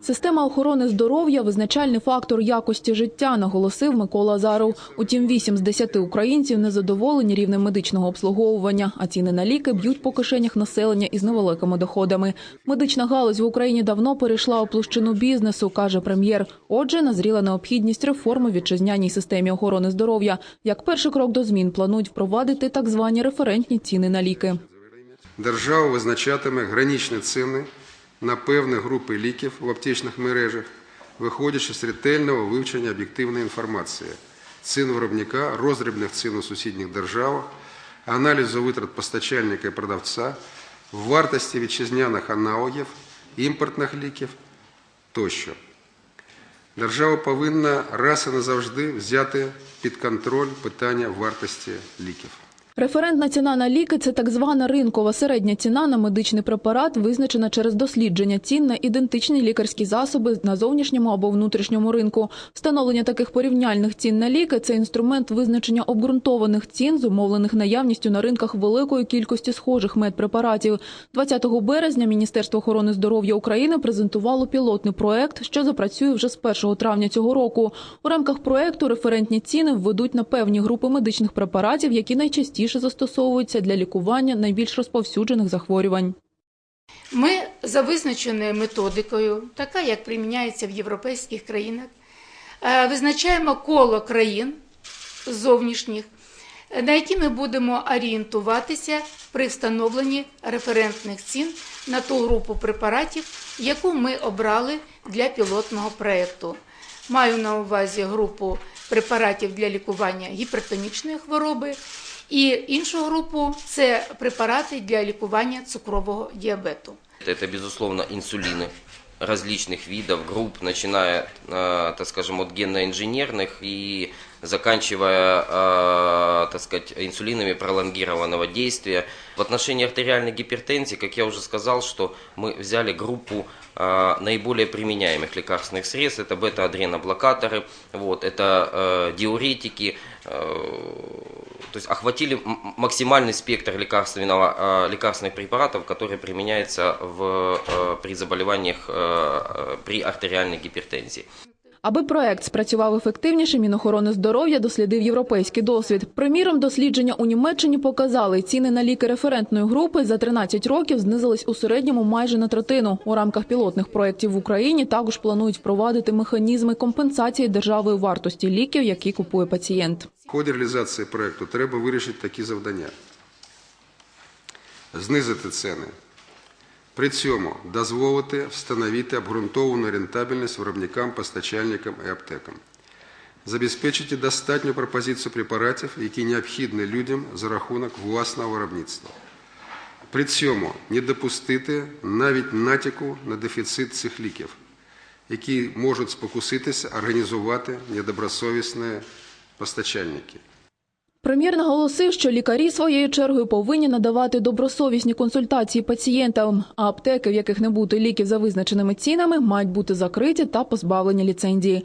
Система охорони здоров'я визначальний фактор якості життя, наголосив Микола Азаров. Утім, 8 з 10 українців не задоволені рівнем медичного обслуговування, а ціни на ліки б'ють по кишенях населення із невеликими доходами. Медична галузь в Україні давно перейшла у площину бізнесу, каже прем'єр. Отже, назріла необхідність реформи в вітчизняній системі охорони здоров'я. Як перший крок до змін планують впровадити так звані референтні ціни на ліки. Держава визначатиме граничні ціни на певні групи ліків в аптечних мережах, виходячи з ретельного вивчення об'єктивної інформації, цін виробника, роздрібних цін у сусідніх державах, аналізу витрат постачальника і продавця, вартості вітчизняних аналогів, імпортних ліків тощо. Держава повинна раз і назавжди взяти під контроль питання вартості ліків. Референтна ціна на ліки це так звана ринкова середня ціна на медичний препарат, визначена через дослідження цін на ідентичні лікарські засоби на зовнішньому або внутрішньому ринку. Встановлення таких порівняльних цін на ліки це інструмент визначення обґрунтованих цін, зумовлених наявністю на ринках великої кількості схожих медпрепаратів. 20 березня Міністерство охорони здоров'я України презентувало пілотний проект, що запрацює вже з 1 травня цього року. У рамках проекту референтні ціни введуть на певні групи медичних препаратів, які найчастіше застосовуються для лікування найбільш розповсюджених захворювань. Ми за визначеною методикою, така як приміняється в європейських країнах, е, визначаємо коло країн зовнішніх, на які ми будемо орієнтуватися при встановленні референтних цін на ту групу препаратів, яку ми обрали для пілотного проєкту. Маю на увазі групу препаратів для лікування гіпертонічної хвороби і іншу групу це препарати для лікування цукрового діабету. Это, безусловно, инсулины различных видов, групп, начиная, э, так скажем, от генно-инженерных и заканчивая, э, так сказать, инсулинами пролонгированного действия. В отношении артериальной гипертензии, как я уже сказал, что мы взяли группу э, наиболее применяемых лекарственных средств. Это бета-адреноблокаторы, вот, это э, диуретики, э, то есть охватили м- максимальный спектр лекарственного, э, лекарственных препаратов, которые применяются в, э, при заболеваниях э, э, при артериальной гипертензии. Аби проект спрацював ефективніше, Мінохорони здоров'я дослідив європейський досвід. Приміром, дослідження у Німеччині показали, ціни на ліки референтної групи за 13 років знизились у середньому майже на третину. У рамках пілотних проєктів в Україні також планують впровадити механізми компенсації державою вартості ліків, які купує пацієнт. В ході реалізації проєкту треба вирішити такі завдання. Знизити ціни. При цьому дозволити встановити обґрунтовану рентабельність виробникам, постачальникам і аптекам. Забезпечити достатню пропозицію препаратів, які необхідні людям за рахунок власного виробництва. При цьому не допустити навіть натяку на дефіцит цих ліків, які можуть спокуситися організувати недобросовісні постачальники. Прем'єр наголосив, що лікарі своєю чергою повинні надавати добросовісні консультації пацієнтам, а аптеки, в яких не буде ліків за визначеними цінами, мають бути закриті та позбавлені ліцензії.